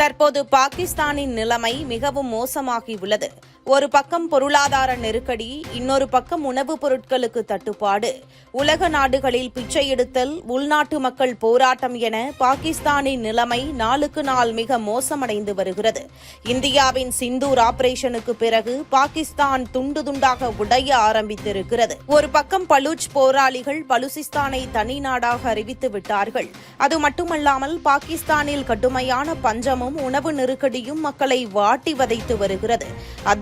தற்போது பாகிஸ்தானின் நிலைமை மிகவும் மோசமாகியுள்ளது. ஒரு பக்கம் பொருளாதார நெருக்கடி இன்னொரு பக்கம் உணவுப் பொருட்களுக்கு தட்டுப்பாடு. உலக நாடுகளில் பிச்சை எடுத்தல் உள்நாட்டு மக்கள் போராட்டம் என பாகிஸ்தானின் நிலைமை நாளுக்கு நாள் மிக மோசமடைந்து வருகிறது. இந்தியாவின் சிந்தூர் ஆபரேஷனுக்கு பிறகு பாகிஸ்தான் துண்டு துண்டாக உடைய ஆரம்பித்திருக்கிறது. ஒரு பக்கம் பலூச் போராளிகள் பலுசிஸ்தானை தனி நாடாக அறிவித்து விட்டார்கள். அது மட்டுமல்லாமல் பாகிஸ்தானில் கடுமையான பஞ்சமும் உணவு நெருக்கடியும் மக்களை வாட்டி வதைத்து வருகிறது.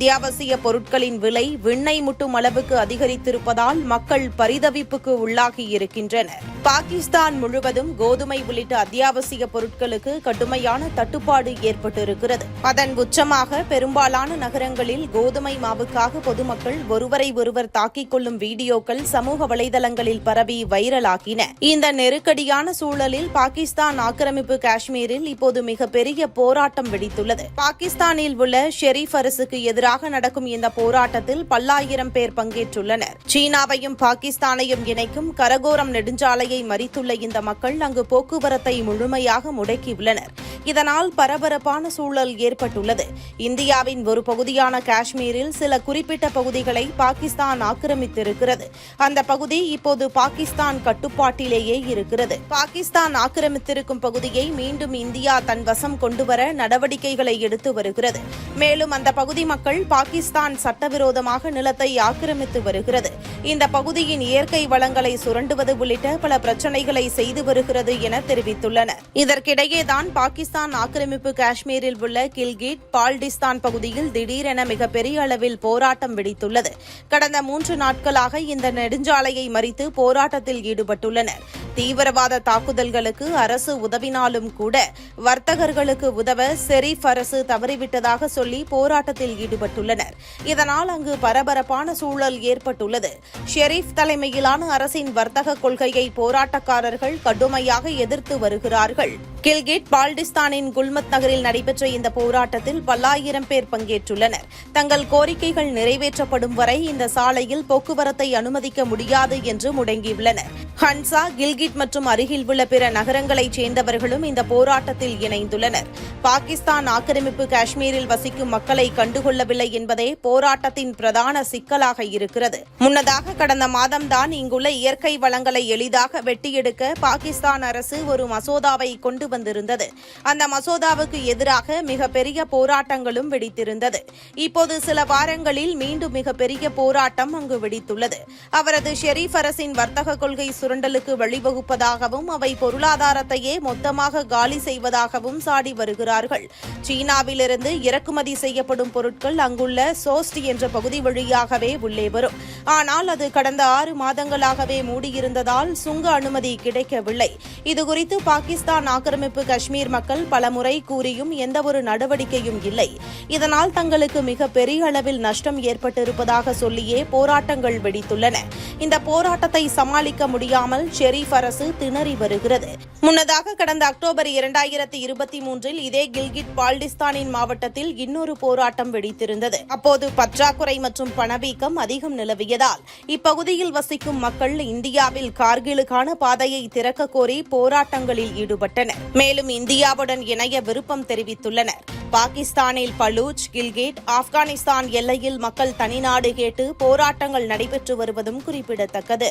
அத்தியாவசிய பொருட்களின் விலை விண்ணை முட்டும் அளவுக்கு அதிகரித்திருப்பதால் மக்கள் பரிதவிப்புக்கு உள்ளாகி இருக்கின்றனர். பாகிஸ்தான் முழுவதும் கோதுமை உள்ளிட்ட அத்தியாவசிய பொருட்களுக்கு கடுமையான தட்டுப்பாடு ஏற்பட்டிருக்கிறது. அதன் உச்சமாக பெரும்பாலான நகரங்களில் கோதுமை மாவுக்காக பொதுமக்கள் ஒருவரை ஒருவர் தாக்கிக் கொள்ளும் வீடியோக்கள் சமூக வலைதளங்களில் பரவி வைரலாகின. இந்த நெருக்கடியான சூழலில் பாகிஸ்தான் ஆக்கிரமிப்பு காஷ்மீரில் இப்போது மிகப்பெரிய போராட்டம் வெடித்துள்ளது. பாகிஸ்தானில் உள்ள ஷெரீப் அரசுக்கு எதிராக நடக்கும் இந்த போராட்டத்தில் பல்லாயிரம் பேர் பங்கேற்றுள்ளனர். சீனாவையும் பாகிஸ்தானையும் இணைக்கும் கரகோரம் நெடுஞ்சாலையை மறித்துள்ள இந்த மக்கள் அங்கு போக்குவரத்தை முழுமையாக முடக்கியுள்ளனர். இதனால் பரபரப்பான சூழல் ஏற்பட்டுள்ளது. இந்தியாவின் ஒரு பகுதியான காஷ்மீரில் சில குறிப்பிட்ட பகுதிகளை பாகிஸ்தான் ஆக்கிரமித்திருக்கிறது. அந்த பகுதி இப்போது பாகிஸ்தான் கட்டுப்பாட்டிலேயே இருக்கிறது. பாகிஸ்தான் ஆக்கிரமித்திருக்கும் பகுதியை மீண்டும் இந்தியா தன் வசம் கொண்டுவர நடவடிக்கைகளை எடுத்து வருகிறது. மேலும் அந்த பகுதி மக்கள் பாகிஸ்தான் சட்டவிரோதமாக நிலத்தை ஆக்கிரமித்து வருகிறது. இந்த பகுதியின் இயற்கை வளங்களை சுரண்டுவது உள்ளிட்ட பல பிரச்சனைகளை செய்து வருகிறது என தெரிவித்துள்ளனர். இதற்கிடையேதான் பாகிஸ்தான் ஆக்கிரமிப்பு காஷ்மீரில் உள்ள கில்கிட் பால்டிஸ்தான் பகுதியில் திடீரென மிகப்பெரிய அளவில் போராட்டம் வெடித்துள்ளது. கடந்த மூன்று நாட்களாக இந்த நெடுஞ்சாலையை மறித்து போராட்டத்தில் ஈடுபட்டுள்ளனர். தீவிரவாத தாக்குதல்களுக்கு அரசு உதவினாலும் கூட வர்த்தகர்களுக்கு உதவ செரீப் அரசு தவறிவிட்டதாக சொல்லி போராட்டத்தில் ஈடுபட்டுள்ளனர். இதனால் அங்கு பரபரப்பான சூழல் ஏற்பட்டுள்ளது. ஷெரீப் தலைமையிலான அரசின் வர்த்தக கொள்கையை போராட்டக்காரர்கள் கடுமையாக எதிர்த்து வருகிறார்கள். கில்கிட் பால்டிஸ்தானின் குல்மத் நகரில் நடைபெற்ற இந்த போராட்டத்தில் பல்லாயிரம் பேர் பங்கேற்றுள்ளனர். தங்கள் கோரிக்கைகள் நிறைவேற்றப்படும் வரை இந்த சாலையில் போக்குவரத்தை அனுமதிக்க முடியாது என்று முடங்கியுள்ளனர். ஹன்சா கில்கிட் மற்றும் அருகில் உள்ள பிற நகரங்களைச் சேர்ந்தவர்களும் இந்த போராட்டத்தில் இணைந்துள்ளனர். பாகிஸ்தான் ஆக்கிரமிப்பு காஷ்மீரில் வசிக்கும் மக்களை கண்டுகொள்ளவில்லை என்பதே போராட்டத்தின் பிரதான சிக்கலாக இருக்கிறது. முன்னதாக கடந்த மாதம்தான் இங்குள்ள இயற்கை வளங்களை எளிதாக வெட்டியெடுக்க பாகிஸ்தான் அரசு ஒரு மசோதாவை கொண்டு வந்திருந்தது. அந்த மசோதாவுக்கு எதிராக மிகப்பெரிய போராட்டங்களும் வெடித்திருந்தது. இப்போது சில வாரங்களில் மீண்டும் மிகப்பெரிய போராட்டம் அங்கு வெடித்துள்ளது. அவரது ஷெரீப் அரசின் வர்த்தக கொள்கை சுரண்டலுக்கு வழிவகு வகுப்பதாகவும் அவை பொருளாதாரத்தையே மொத்தமாக காலி செய்வதாகவும் சாடி வருகிறார்கள். சீனாவிலிருந்து இறக்குமதி செய்யப்படும் பொருட்கள் அங்குள்ள சோஸ்ட் என்ற பகுதி வழியாகவே உள்ளே வரும். ஆனால் அது கடந்த ஆறு மாதங்களாகவே மூடியிருந்ததால் சுங்க அனுமதி கிடைக்கவில்லை. இதுகுறித்து பாகிஸ்தான் ஆக்கிரமிப்பு காஷ்மீர் மக்கள் பலமுறை கூறியும் எந்தவொரு நடவடிக்கையும் இல்லை. இதனால் தங்களுக்கு மிக பெரிய அளவில் நஷ்டம் ஏற்பட்டிருப்பதாக சொல்லியே போராட்டங்கள் வெடித்துள்ளன. இந்த போராட்டத்தை சமாளிக்க முடியாமல் ஷெரீப் அரசு திணறி வருகிறது. முன்னதாக கடந்த அக்டோபர் இரண்டாயிரத்தி இருபத்தி மூன்றில் இதே கில்கிட் பால்டிஸ்தானின் மாவட்டத்தில் இன்னொரு போராட்டம் வெடித்திருந்தது. அப்போது பற்றாக்குறை மற்றும் பணவீக்கம் அதிகம் நிலவியதால் இப்பகுதியில் வசிக்கும் மக்கள் இந்தியாவில் கார்கிலுக்கான பாதையை திறக்க கோரி போராட்டங்களில் ஈடுபட்டனர். மேலும் இந்தியாவுடன் இணைய விருப்பம் தெரிவித்துள்ளனர். பாகிஸ்தானில் பலூச் கில்கேட் ஆப்கானிஸ்தான் எல்லையில் மக்கள் தனிநாடு கேட்டு போராட்டங்கள் நடைபெற்று வருவதும் குறிப்பிடத்தக்கது.